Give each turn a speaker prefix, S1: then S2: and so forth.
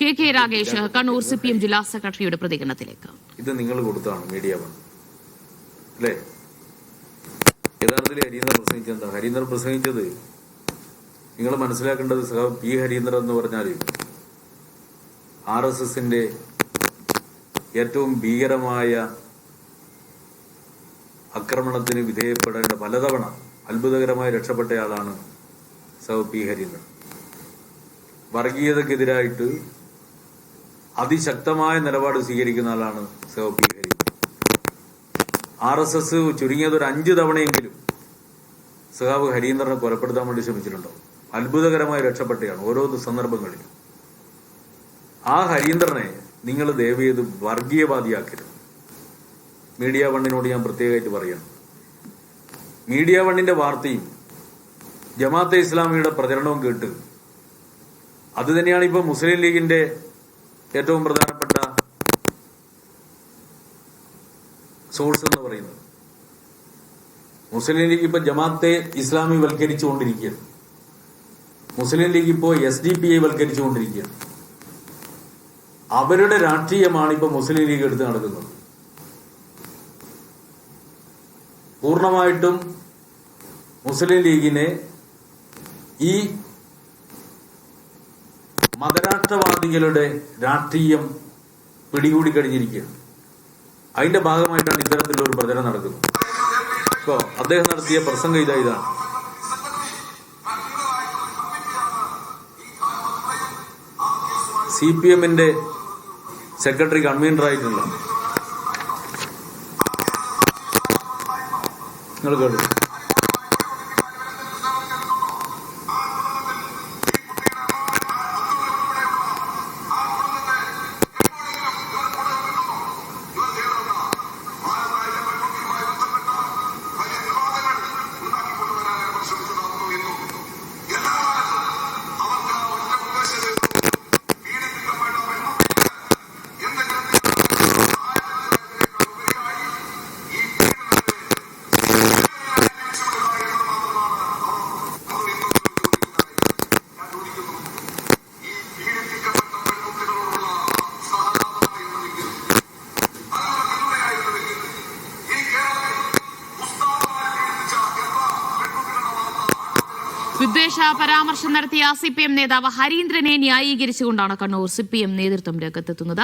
S1: K K Ragesh Kannur C P M ജില്ലാ സെക്രട്ടറിയുടെ പ്രതികരണത്തിലേക്ക്.
S2: ഇത് നിങ്ങൾ കൊടുത്താണ് മീഡിയ വൺ. അല്ലേ? യഥാർത്ഥത്തിൽ ഹരീന്ദ്രൻ പ്രസംഗിച്ചത് എന്താ? ഹരീന്ദ്രൻ പ്രസംഗിച്ചത് നിങ്ങൾ മനസ്സിലാക്കേണ്ടത് സഹ പി ഹരീന്ദ്രൻ എന്ന് പറഞ്ഞാൽ ആർ എസ് എസിന്റെ ഏറ്റവും ഭീകരമായ ആക്രമണത്തിന് വിധേയപ്പെടേണ്ട പലതവണ അത്ഭുതകരമായി രക്ഷപ്പെട്ടയാളാണ് സഹ പി ഹരീന്ദ്രൻ. വർഗീയതക്കെതിരായിട്ട് അതിശക്തമായ നിലപാട് സ്വീകരിക്കുന്ന ആളാണ് സഹ ഹരി. ആർ എസ് എസ് ചുരുങ്ങിയത് ഒരു അഞ്ച് തവണയെങ്കിലും സഹാബ് ഹരീന്ദ്രനെ കൊലപ്പെടുത്താൻ വേണ്ടി ശ്രമിച്ചിട്ടുണ്ടോ? അത്ഭുതകരമായി രക്ഷപ്പെട്ടയാണ് ഓരോ സന്ദർഭങ്ങളിലും. ആ ഹരീന്ദ്രനെ നിങ്ങൾ ദയവ് വർഗീയവാദിയാക്കരുത്. മീഡിയ വണ്ണിനോട് ഞാൻ പ്രത്യേകമായിട്ട് പറയണം. മീഡിയ വണ്ണിന്റെ വാർത്തയും ജമാഅത്തെ ഇസ്ലാമിയുടെ പ്രചരണവും കേട്ട് അത് തന്നെയാണ് ഇപ്പൊ മുസ്ലിം ലീഗിന്റെ ഏറ്റവും പ്രധാനപ്പെട്ട സോഴ്സ് എന്ന് പറയുന്നത്. മുസ്ലിം ലീഗ് ഇപ്പൊ ജമാഅത്തെ ഇസ്ലാമി വൽക്കരിച്ചുകൊണ്ടിരിക്കുകയാണ്. മുസ്ലിം ലീഗ് ഇപ്പോ എസ് ഡി പി ഐ വൽക്കരിച്ചുകൊണ്ടിരിക്കുകയാണ്. അവരുടെ രാഷ്ട്രീയമാണ് ഇപ്പൊ മുസ്ലിം ലീഗ് എടുത്ത് നടക്കുന്നത്. പൂർണമായിട്ടും മുസ്ലിം ലീഗിനെ ഈ മതരാഷ്ട്രവാദികളുടെ രാഷ്ട്രീയം പിടികൂടി കഴിഞ്ഞിരിക്കുകയാണ്. അതിന്റെ ഭാഗമായിട്ടാണ് ഇത്തരത്തിലുള്ള ഒരു പ്രചരണം നടക്കുന്നത്. ഇപ്പോ അദ്ദേഹം നടത്തിയ പ്രസംഗം ഇതാ ഇതാണ്. സി പി എമ്മിന്റെ സെക്രട്ടറി കൺവീനർ കൺവീനറായിട്ടുള്ള നിങ്ങൾ കേട്ടു.
S1: വിദ്വേഷ പരാമർശം നടത്തിയ സി പി എം നേതാവ് ഹരീന്ദ്രനെ ന്യായീകരിച്ചുകൊണ്ടാണ് കണ്ണൂർ സി പി എം നേതൃത്വം രംഗത്തെത്തുന്നത്.